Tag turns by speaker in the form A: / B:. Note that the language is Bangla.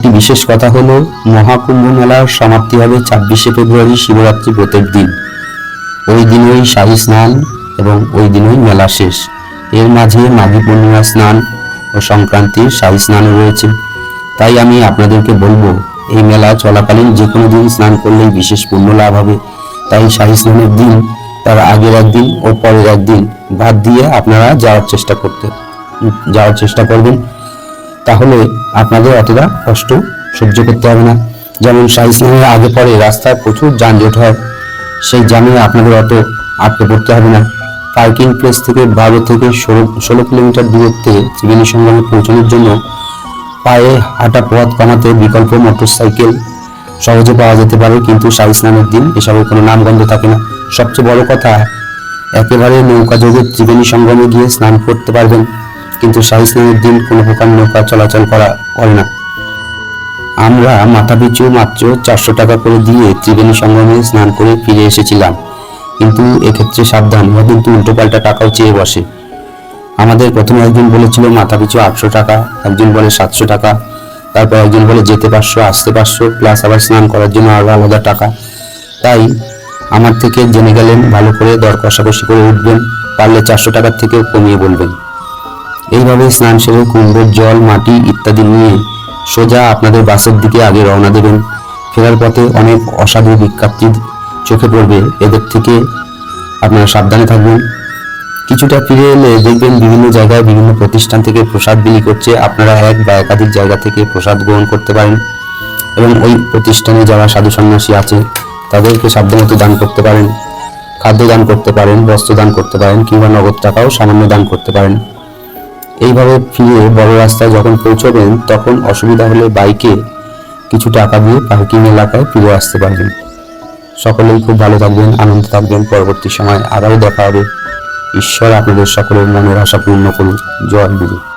A: একটি বিশেষ কথা হলো, মহাকুম্ভ মেলার সমাপ্তি হবে ছাব্বিশে ফেব্রুয়ারি শিবরাত্রি ব্রতের দিন। ওই দিনই শাহী স্নান এবং ওই দিনই মেলা শেষ। এর মাঝে মাঘী পূর্ণিমা স্নান ও সংক্রান্তির শাহী স্নানও রয়েছে। তাই আমি আপনাদেরকে বলব, এই মেলা চলাকালীন যে কোনো দিন স্নান করলেই বিশেষ পুণ্য লাভ হবে। তাই শাহী স্নানের দিন তার আগের একদিন ও পরের একদিন বাদ দিয়ে আপনারা যাওয়ার চেষ্টা করতে যাওয়ার চেষ্টা করবেন। তাহলে আপনাদের অতটা কষ্ট সহ্য করতে হবে না। যেমন শাহী স্নানের আগে পরে রাস্তায় প্রচুর যানজট হয়, সেই জ্যামে আপনাদের অত আটকে পড়তে হবে না। পার্কিং প্লেস থেকে বারো থেকে ষোলো ষোলো কিলোমিটার দূরত্বে ত্রিবেণী সঙ্গমে পৌঁছানোর জন্য পায়ে হাঁটা পথ কমাতে বিকল্প মোটরসাইকেল সহজে পাওয়া যেতে পারে, কিন্তু শাহী স্নানের দিন এসবের কোনো নামগন্ধ থাকে না। সবচেয়ে বড় কথা, একেবারে নৌকা যোগে ত্রিবেণী সঙ্গমে গিয়ে স্নান করতে পারবেন। কিন্তু শাহী স্নানের দিন কোনো প্রকার নৌকা চলাচল করা করে না। আমরা মাথা পিছু মাত্র চারশো টাকা করে দিয়ে ত্রিবেণী সঙ্গমে স্নান করে ফিরে এসেছিলাম। কিন্তু এক্ষেত্রে সাবধান, ওরা কিন্তু উল্টো পাল্টা টাকাও চেয়ে বসে। আমাদের প্রথমে একজন বলেছিল মাথা পিছু আটশো টাকা। একজন বলে, সাতশো টাকা। তারপর একজন বলে, যেতে পারশো আসতে পারশো প্লাস আবার স্নান করার জন্য আরও আলাদা টাকা। তাই আমার থেকে জেনে গেলেন, ভালো করে দর কষাকষি করে উঠবেন, পারলে চারশো টাকার থেকেও কমিয়ে বলবেন। এইভাবে স্নান সেরে কুম্ভের জল, মাটি ইত্যাদি নিয়ে সোজা আপনাদের বাসের দিকে আগে রওনা দেবেন। ফেরার পথে অনেক অসাধু বিজ্ঞাপ্তি চোখে পড়বে। এদের থেকে আপনারা সাবধানে থাকবেন। কিছুটা ফিরে এলে দেখবেন বিভিন্ন জায়গায় বিভিন্ন প্রতিষ্ঠান থেকে প্রসাদ বিলি করছে। আপনারা এক বা একাধিক জায়গা থেকে প্রসাদ গ্রহণ করতে পারেন এবং ওই প্রতিষ্ঠানে যারা সাধু সন্ন্যাসী আছে, তাদেরকে সাধ্যমতো দান করতে পারেন। খাদ্য দান করতে পারেন, বস্ত্র দান করতে পারেন কিংবা নগদ টাকাও সামান্য দান করতে পারেন। এইভাবে ফিরে বড় রাস্তায় যখন পৌঁছবেন, তখন অসুবিধা হলে বাইকে কিছু টাকা দিয়ে পার্কিং এলাকায় ফিরে আসতে পারবেন। সকলেই খুব ভালো থাকবেন, আনন্দ থাকবেন। পরবর্তী সময় আবারও দেখা হবে। ঈশ্বর আপনাদের সকলের মনের আশা পূর্ণ করুন জয় গুরু।